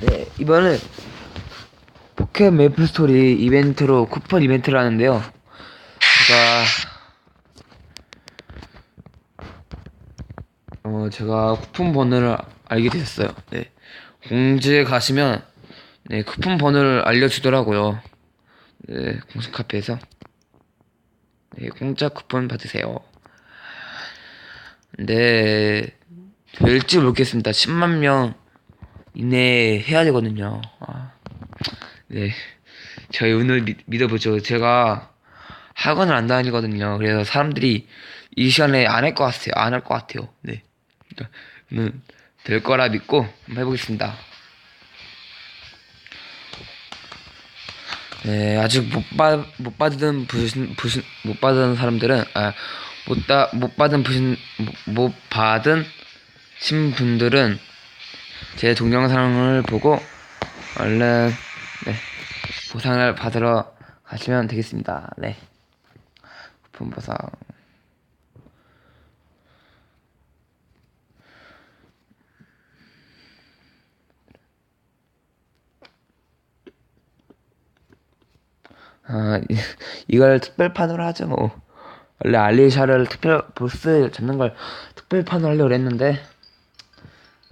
네, 이번은 포켓 메이플 스토리 이벤트로 쿠폰 이벤트를 하는데요. 제가 어 제가 쿠폰 번호를 알게 되었어요. 네. 공지에 가시면 네, 쿠폰 번호를 알려주더라고요. 네, 공식 카페에서 네, 공짜 쿠폰 받으세요. 네, 될지 모르겠습니다. 10만 명 이내에 해야 되거든요. 아, 네, 저희 운을 믿, 믿어보죠. 제가 학원을 안 다니거든요. 그래서 사람들이 이 시간에 안 할 것 같아요. 안 할 것 같아요. 네, 그러니까 될 거라 믿고 한번 해보겠습니다. 네, 아직 못 받, 못 받은 부신, 부신, 못 받은 사람들은, 아, 못, 다, 못 받은 부신, 못, 못 받은 신 분들은 제 동영상을 보고 얼른, 네, 보상을 받으러 가시면 되겠습니다. 네. 쿠폰 보상. 아, 이- 이걸 특별판으로 하죠, 뭐. 원래 알리샤를 특별, 보스 잡는 걸 특별판으로 하려고 했는데,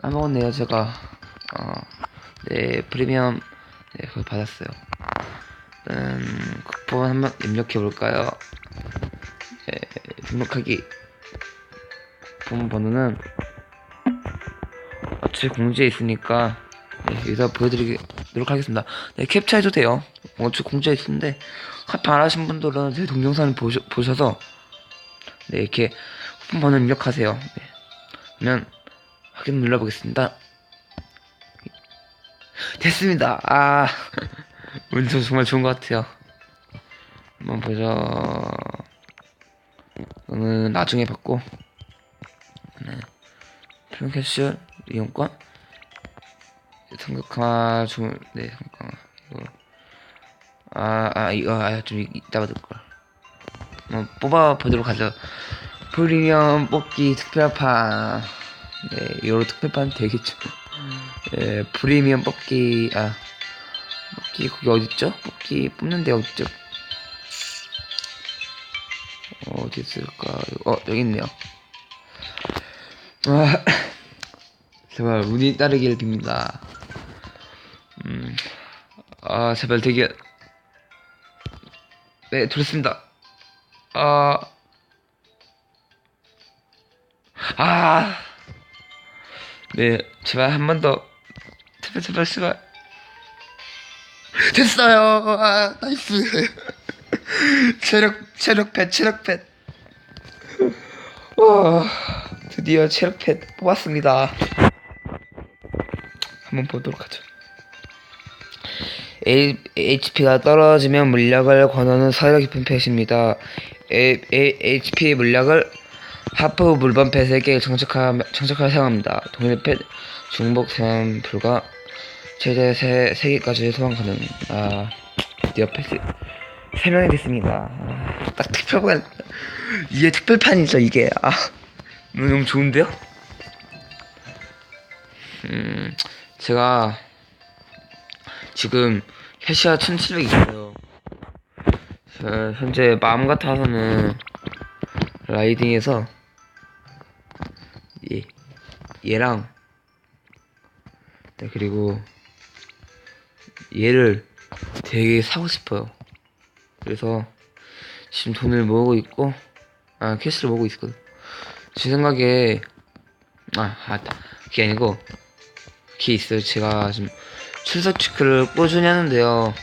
까먹었네요, 제가. 어, 네, 프리미엄, 네, 그걸 받았어요. 음, 쿠폰 한번 입력해 볼까요? 네, 등록하기. 쿠폰 번호는, 어차피 공지에 있으니까, 네, 여기서 보여드리도록 하겠습니다. 네, 캡처해도 돼요. 어차피 공지에 있는데, 카피 안 하신 분들은 제 동영상을 보셔, 보셔서, 네, 이렇게 쿠폰 번호 입력하세요. 네. 그러면, 확인 눌러보겠습니다. 됐습니다. 아, 운전 정말 좋은 것 같아요. 한번 보죠. 이거는 나중에 받고, 네. 플랜 캐시 이용권, 삼각화 주문, 네, 삼각화, 이거. 아, 아, 이거, 아, 좀 이- 이따 받을 걸. 한번 뽑아보도록 하죠. 프리미엄 뽑기 특별판. 네, 이거 특별판 되겠죠. 예, 프리미엄 뽑기, 아, 뽑기, 거기 어딨죠? 뽑기 뽑는 데 어딨죠? 어, 어디 있을까? 어, 여기 있네요. 아, 제발 운이 따르길 빕니다. 음, 아, 제발 되게, 네, 들었습니다. 아, 아, 네, 제발 한 번 더, 제발, 제발, 제발. 됐어요. 아, 나이스. 체력, 체력 펫, 체력 펫. 와, 드디어 체력 펫 뽑았습니다. 한번 보도록 하죠. HP가 떨어지면 물약을 권하는 사려 깊은 A, HP 물약을 하프 물범 펫에게 정착하, 정착하여 사용합니다. 동일 펫 중복 사용 불가 최대 3, 3개까지 소환 가능. 아, 드디어 펫이 3명이 됐습니다. 아, 딱 특별판, 이게 특별판이죠, 이게. 아, 너무 좋은데요? 음, 제가 지금 캐시아 1700 있어요. 저 현재 마음 같아서는 라이딩에서 얘, 얘랑 네, 그리고 얘를 되게 사고 싶어요. 그래서 지금 돈을 모으고 있고 아 캐시를 모으고 있거든. 제 생각에 아, 아 그게 아니고 그게 있어요. 제가 지금 출석 체크를 꾸준히 하는데요.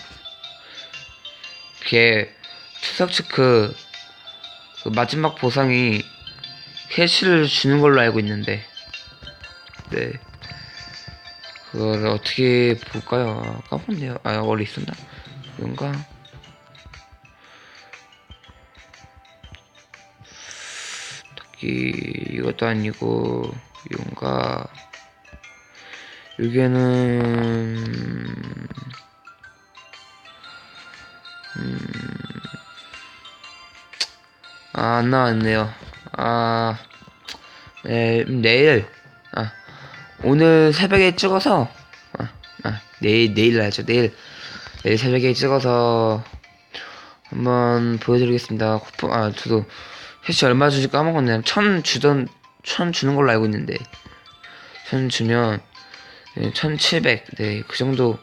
그게 출석 체크 그 마지막 보상이 캐시를 주는 걸로 알고 있는데 네 그걸 어떻게 볼까요? 아, 까먹네요. 아 원래 있었나? 이건가? 특히 이것도 아니고 이건가? 여기에는 음, 아, 안 나왔네요. 아, 네, 내일, 아, 오늘 새벽에 찍어서 아, 아, 내일 내일 날죠 내일 내일 새벽에 찍어서 한번 보여드리겠습니다. 쿠폰 아 저도 사실 얼마 주지 까먹었네요. 천 주던 천 주는 걸로 알고 있는데 천 주면 네, 1700, 네, 그 정도,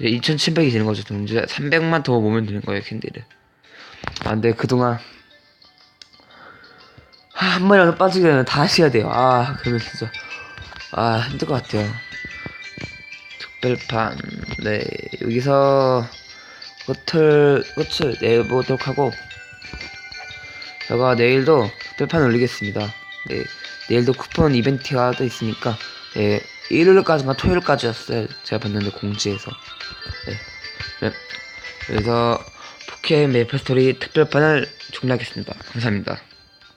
2700이 되는 거죠. 돈. 이제 300만 더 모으면 되는 거예요, 캔디를. 아, 근데 그동안, 아, 한 마리라도 빠지게 되면 다시 해야 돼요. 아, 그러면 진짜, 아, 힘들 것 같아요. 특별판, 네, 여기서, 끝을, 끝을 내보도록 하고, 제가 내일도 특별판 올리겠습니다. 네, 내일도 쿠폰 이벤트가 또 있으니까, 네, 일요일까지인가 토요일까지였어요. 제가 봤는데 공지에서. 네. 네. 그래서 포켓 메이플 스토리 특별판을 종료하겠습니다. 감사합니다.